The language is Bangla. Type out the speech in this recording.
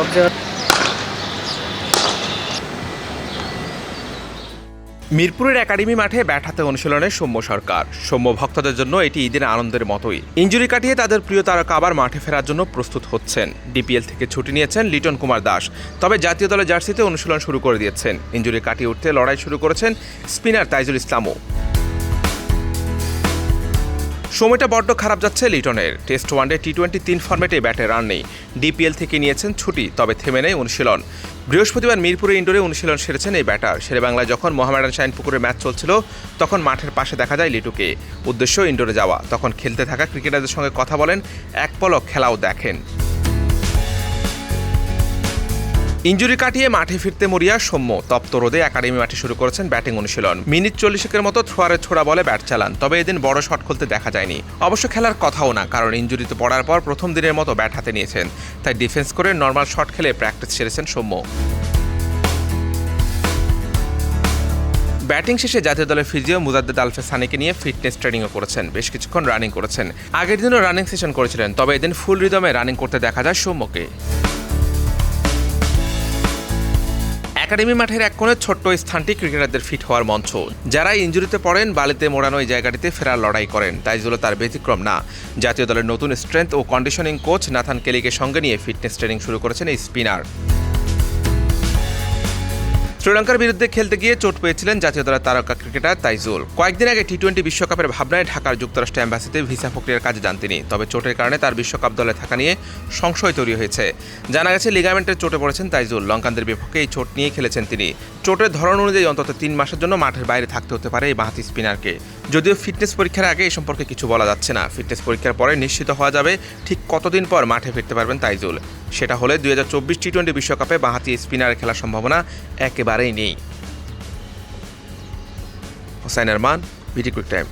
সব মিরপুরের একাডেমি মাঠে ব্যাট হাতে অনুশীলনে সৌম্য সরকার। সৌম্য ভক্তদের জন্য এটি ঈদের আনন্দের মতোই। ইঞ্জুরি কাটিয়ে তাদের প্রিয় তারকা আবার মাঠে ফেরার জন্য প্রস্তুত হচ্ছেন। ডিপিএল থেকে ছুটি নিয়েছেন লিটন কুমার দাস, তবে জাতীয় দলের জার্সিতে অনুশীলন শুরু করে দিয়েছেন। ইঞ্জুরি কাটিয়ে উঠতে লড়াই শুরু করেছেন স্পিনার তাইজুল ইসলামও। সময়টা বড্ড খারাপ যাচ্ছে লিটনের। টেস্ট ওয়ানডে টি টোয়েন্টি তিন ফর্মেটে ব্যাটে রান নেই। ডিপিএল থেকে নিয়েছেন ছুটি, তবে থেমে নেই অনুশীলন। বৃহস্পতিবার মিরপুরে ইন্ডোরে অনুশীলন সেরেছেন এই ব্যাটার। শেরেবাংলায় যখন মোহামেডান শাইনপুকুরের ম্যাচ চলছিল, তখন মাঠের পাশে দেখা যায় লিটুকে। উদ্দেশ্য ইন্ডোরে যাওয়া। তখন খেলতে থাকা ক্রিকেটারদের সঙ্গে কথা বলেন, এক পলক খেলাও দেখেন। ইঞ্জুরি কাটিয়ে মাঠে ফিরতে মরিয়া সৌম্য। তপ্ত রোদে একাডেমি মাঠে শুরু করেছেন ব্যাটিং অনুশীলন। মিনিট চল্লিশেকের মতো থ্রোয়ারে ছোড়া বলে ব্যাট চালান, তবে এদিন বড় শট খুলতে দেখা যায়নি। অবশ্য খেলার কথাও না, কারণ ইঞ্জুরিতে পড়ার পর প্রথম দিনের মতো ব্যাট হাতে নিয়েছেন। তাই ডিফেন্স করে নর্মাল শট খেলে প্র্যাকটিস সেরেছেন সৌম্য। ব্যাটিং শেষে জাতীয় দলের ফিজিও মুজাদ্দেদ আলফে সানিকে নিয়ে ফিটনেস ট্রেনিংও করেছেন, বেশ কিছুক্ষণ রানিং করেছেন। আগের দিনও রানিং সেশন করেছিলেন, তবে এদিন ফুল রিদমে রানিং করতে দেখা যায় সৌম্যকে। একাডেমি মাঠের এক কোণে ছোট্ট স্থানটি ক্রিকেটারদের ফিট হওয়ার মঞ্চ। যারা ইঞ্জুরিতে পড়েন, বালিতে মোড়ানো এই জায়গাটিতে ফেরার লড়াই করেন। তাইজুলও তার ব্যতিক্রম না। জাতীয় দলের নতুন স্ট্রেংথ ও কন্ডিশনিং কোচ নাথান কেলিকে সঙ্গে নিয়ে ফিটনেস ট্রেনিং শুরু করেছেন এই স্পিনার শ্রীলঙ্কার বিরুদ্ধে খেলতে গিয়ে চোট পেয়েছিলেন জাতীয় দলের তারকা ক্রিকেটার তাইজুল। কয়েকদিন আগে টি টোয়েন্টি বিশ্বকাপের ভাবনায় ঢাকার যুক্তরাষ্ট্র অ্যাম্বাসিতে ভিসা প্রক্রিয়ার কাজে যান তিনি। তবে চোটের কারণে তার বিশ্বকাপ দলে থাকা নিয়ে সংশয় তৈরি হয়েছে। জানা গেছে, লিগামেন্টের চোটে পড়েছেন তাইজুল। লঙ্কানদের বিপক্ষে এই চোট নিয়ে খেলেছেন তিনি। চোটের ধরন অনুযায়ী অন্তত তিন মাসের জন্য মাঠের বাইরে থাকতে হতে পারে এই বাঁহাতি স্পিনারকে। যদিও ফিটনেস পরীক্ষার আগে এই সম্পর্কে কিছু বলা যাচ্ছে না। ফিটনেস পরীক্ষার পরে নিশ্চিত হওয়া যাবে ঠিক কতদিন পর মাঠে ফিরতে পারবেন তাইজুল। সেটা হলে দুই হাজার চব্বিশ টি টোয়েন্টি বিশ্বকাপে বাঁহাতি স্পিনার খেলার সম্ভাবনা একেবারেই নেই। Hossain Arman quick time.